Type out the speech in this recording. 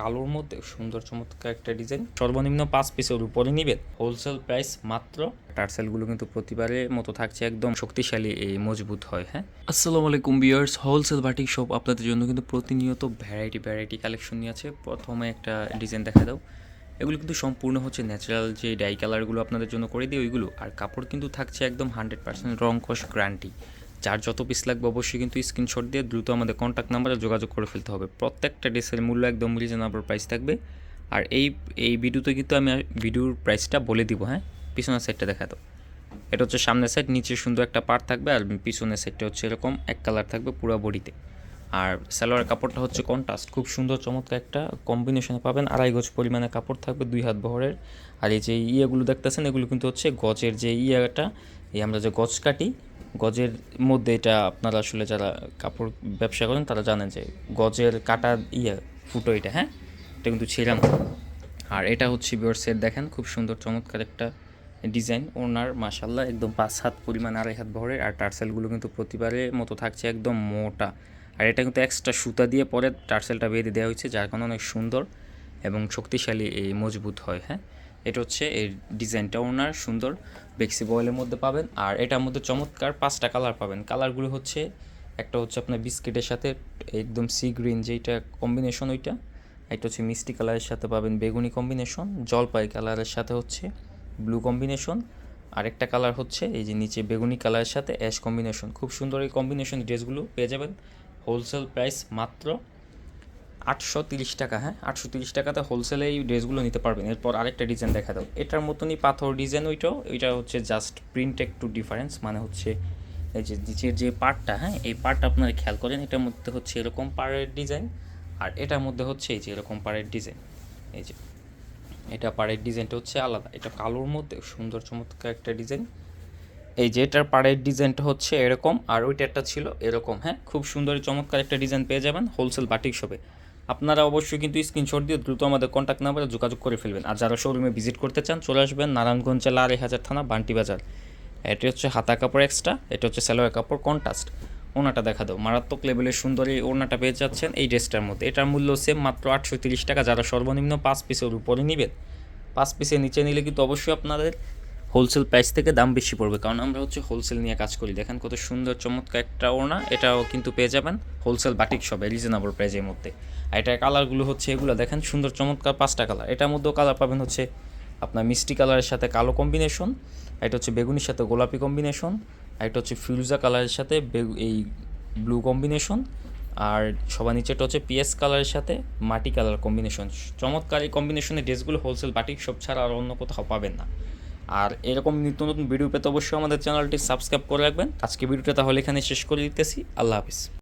কালোর মধ্যে সুন্দর চমৎকার একটা ডিজাইন। সর্বনিম্ন পাঁচ পিসের উপরে নিবেন। হোলসেল প্রাইস মাত্র টার্সেলগুলো কিন্তু প্রতিবারের মতো থাকছে একদম শক্তিশালী, এই মজবুত হয় হ্যাঁ। আসসালামু আলাইকুম বিয়ার্স হোলসেল বাটিক শপ আপনাদের জন্য কিন্তু প্রতিনিয়ত ভ্যারাইটি ভ্যারাইটি কালেকশন নিয়ে আছে। প্রথমে একটা ডিজাইন দেখা দাও। এগুলো কিন্তু সম্পূর্ণ হচ্ছে ন্যাচারাল যে ডাই কালারগুলো আপনাদের জন্য করে দিই, ওইগুলো। আর কাপড় কিন্তু থাকছে একদম হান্ড্রেড পার্সেন্ট রং কষ গ্যারান্টি যার যত পিস লাগবে অবশ্যই কিন্তু স্ক্রিনশট দিয়ে দ্রুত আমাদের কন্ট্যাক্ট নাম্বারে যোগাযোগ করে ফেলতে হবে। প্রত্যেকটা ড্রেসের মূল্য একদম রিজনেবল প্রাইস থাকবে। আর এই এই ভিডিওতে কিন্তু আমি ভিডিওর প্রাইসটা বলে দিব হ্যাঁ? পিছনের সাইডটা দেখা দাও। এটা হচ্ছে সামনের সাইড নিচে সুন্দর একটা পার্ট থাকবে আর পিছনের সাইডটা হচ্ছে এরকম এক কালার থাকবে পুরো বডিতে। আর সালোয়ার কাপড়টা হচ্ছে কন্ট্রাস্ট খুব সুন্দর চমৎকার একটা কম্বিনেশনে পাবেন। আড়াই গজ পরিমাণে কাপড় থাকবে দুই হাত বহরের। আর এই যে ইয়েগুলো দেখতেছেন, এগুলো কিন্তু হচ্ছে গজের যে ইয়েটা, এই আমরা যে গজ কাটি গজের মধ্যে এটা আপনারা আসলে যারা কাপড় ব্যবসা করেন, তারা জানেন যে গজের কাটা ইয়ে ফুটো এটা হ্যাঁ? এটা কিন্তু ছিলাম আর এটা হচ্ছে বিওর সেট দেখেন, খুব সুন্দর, চমৎকার একটা ডিজাইন ওনার মাসাল্লাহ একদম পাঁচ হাত পরিমাণ আড়াই হাত ভরে, আর টার্সেলগুলো কিন্তু প্রতিবারের মতো থাকছে একদম মোটা। আর এটা কিন্তু এক্সট্রা সুতা দিয়ে পরে টার্সেলটা বেঁধে দেওয়া হয়েছে, যার কারণে অনেক সুন্দর এবং শক্তিশালী, এই মজবুত হয় হ্যাঁ? এটা হচ্ছে এই ডিজাইনটা ওনার সুন্দর। বেক্সি বয়েলের মধ্যে পাবেন। আর এটার মধ্যে চমৎকার পাঁচটা কালার পাবেন। কালারগুলো হচ্ছে, একটা হচ্ছে আপনার বিস্কিটের সাথে একদম সি গ্রিন যেইটা কম্বিনেশন ওইটা। একটা হচ্ছে মিষ্টি কালারের সাথে পাবেন বেগুনি কম্বিনেশন। জলপাই কালারের সাথে হচ্ছে ব্লু কম্বিনেশন। আরেকটা কালার হচ্ছে এই যে নিচে বেগুনি কালারের সাথে অ্যাশ কম্বিনেশন। খুব সুন্দর এই কম্বিনেশন ড্রেসগুলো পেয়ে যাবেন। হোলসেল প্রাইস মাত্র আটশো তিরিশ টাকা হ্যাঁ? আটশো তিরিশ টাকাতে হোলসেলে এই ড্রেসগুলো নিতে পারবেন। এরপর আরেকটা ডিজাইন দেখা দাও। এটার মতনই পাথর ডিজাইন ওইটাও। ওইটা হচ্ছে জাস্ট প্রিন্ট একটু ডিফারেন্স মানে হচ্ছে এই যে নিচের যে পার্টটা হ্যাঁ? এই পার্টটা আপনারা খেয়াল করেন, এটার মধ্যে হচ্ছে এরকম পাড়ের ডিজাইন আর এটার মধ্যে হচ্ছে এই যে এরকম পাড়ের ডিজাইন এই যে এটা পাড়ের ডিজাইনটা হচ্ছে আলাদা। এটা কালোর মধ্যে, সুন্দর চমৎকার একটা ডিজাইন এই যে এটার পাড়ের ডিজাইনটা হচ্ছে এরকম, আর ওইটারটা ছিল এরকম হ্যাঁ? খুব সুন্দর চমৎকার একটা ডিজাইন পেয়ে যাবেন হোলসেল বাটিক শপে আপনারা অবশ্যই কিন্তু স্ক্রিনশট দিয়ে দ্রুত আমাদের কন্ট্যাক্ট নাম্বারে যোগাযোগ করে ফেলবেন। আর যারা শোরুমে ভিজিট করতে চান, চলে আসবেন নারায়ণগঞ্জ জেলা আড়াই হাজার থানা, বান্টি বাজার। এটি হচ্ছে হাতা কাপড় এক্সট্রা এটা হচ্ছে সালোয়ার কাপড় কন্ট্রাস্ট ওনাটা দেখা দাও। মারাত্মক লেভেলের সুন্দর এই ওড়নাটা পেয়ে যাচ্ছেন এই ড্রেসটার মধ্যে। এটার মূল্য সেম মাত্র আটশো তিরিশ টাকা। যারা সর্বনিম্ন পাঁচ পিসের উপরে নেবেন, পাঁচ পিসের নিচে নিলে কিন্তু অবশ্যই আপনাদের হোলসেল প্রাইস থেকে দাম বেশি পড়বে। কারণ আমরা হচ্ছে হোলসেল নিয়ে কাজ করি। দেখেন কত সুন্দর, চমৎকার একটা ওড়না। এটাও কিন্তু পেয়ে যাবেন হোলসেল বাটিক শপে রিজনেবল প্রাইসের মধ্যে। আর এটার কালারগুলো হচ্ছে এগুলো। দেখেন সুন্দর, চমৎকার পাঁচটা কালার এটার মধ্যেও কালার পাবেন হচ্ছে আপনার মিষ্টি কালারের সাথে কালো কম্বিনেশন এটা হচ্ছে বেগুনির সাথে গোলাপি কম্বিনেশন আর এটা হচ্ছে ফিরুজা কালারের সাথে এই ব্লু কম্বিনেশন আর সবার নিচেটা হচ্ছে পিএস কালারের সাথে মাটি কালার কম্বিনেশন চমৎকার এই কম্বিনেশনের ড্রেসগুলো হোলসেল বাটিক সব ছাড়া আর অন্য কোথাও পাবেন না। আর এরকম নিত্য নতুন ভিডিও পেতে অবশ্যই আমাদের চ্যানেলটি সাবস্ক্রাইব করে রাখবেন। আজকে ভিডিওটা তাহলে এখানে শেষ করে দিতেছি। আল্লাহ হাফিজ।